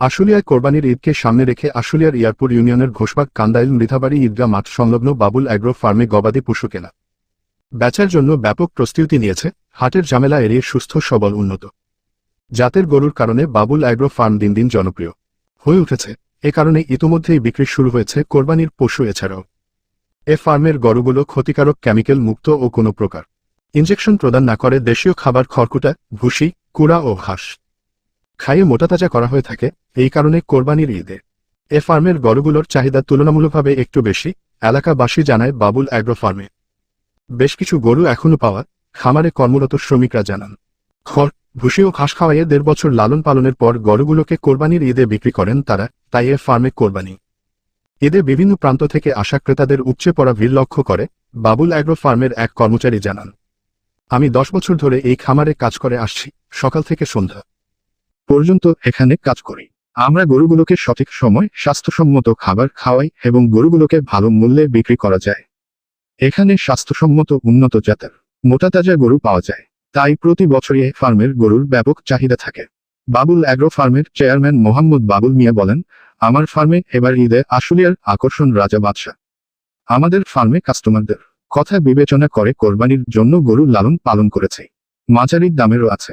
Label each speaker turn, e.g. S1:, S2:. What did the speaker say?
S1: আশুলিয়ায় কোরবানির ঈদকে সামনে রেখে আশুলিয়ার ইয়ারপুর ইউনিয়নের ঘোষবাগ কান্দাইল মৃধাবাড়ি ঈদগাহ মাঠ সংলগ্ন বাবুল অ্যাগ্রো ফার্মে গবাদি পশু কেনা। বেচার জন্য ব্যাপক প্রস্তুতি নিয়েছে, হাটের ঝামেলা এড়িয়ে সুস্থ, সবল, উন্নত। জাতের গরুর কারণে বাবুল অ্যাগ্রো ফার্ম দিন দিন জনপ্রিয়। হয়ে উঠেছে, এ কারণে ইতোমধ্যেই বিক্রি শুরু হয়েছে কোরবানির পশু এছাড়াও। এ ফার্মের গরুগুলো ক্ষতিকারক কেমিক্যাল মুক্ত ও কোনো প্রকার। ইঞ্জেকশন প্রদান না করে দেশীয় খাবার খড়কুটা, ভুসি, কুড়া ও ঘাস খাইয়ে মোটাতাজা করা হয়ে থাকে, এই কারণে কোরবানির ঈদে। এ ফার্মের গরুগুলোর চাহিদা তুলনামূলকভাবে একটু বেশি, এলাকাবাসী জানায় বাবুল অ্যাগ্রো ফার্মে। বেশ কিছু গরু এখনও পাওয়া, খামারে কর্মরত শ্রমিকরা জানান। খড়, ভুসি ও ঘাস খাওয়াইয়ে দেড় বছর লালন পালনের পর গরুগুলোকে কোরবানির ঈদে বিক্রি করেন তারা, তাই এ ফার্মে কোরবানি। ঈদে বিভিন্ন প্রান্ত থেকে আসা ক্রেতাদের উপচে পড়া ভিড় লক্ষ্য করে, বাবুল অ্যাগ্রো ফার্মের এক কর্মচারী জানান। আমি দশ বছর ধরে এই খামারে কাজ করে আসছি, সকাল থেকে সন্ধ্যা। পর্যন্ত এখানে কাজ করি। আমরা গরুগুলোকে সঠিক সময় স্বাস্থ্যসম্মত খাবার খাওয়াই এবং গরুগুলোকে ভালো মূল্যে বিক্রি করা যায়। এখানে স্বাস্থ্যসম্মত উন্নত জাতের মোটা তাজা গরু পাওয়া যায়। তাই প্রতি বছরই ফার্মের গরুর ব্যাপক চাহিদা থাকে। বাবুল অ্যাগ্রো ফার্মের চেয়ারম্যান মোহাম্মদ বাবুল মিয়া বলেন, আমার ফার্মে এবার ঈদে আশুলিয়ার আকর্ষণ রাজা বাদশাহ। আমাদের ফার্মে কাস্টমারদের কথা বিবেচনা করে কোরবানির জন্য গরু লালন পালন করেছে। মাঝারি দামেরও আছে।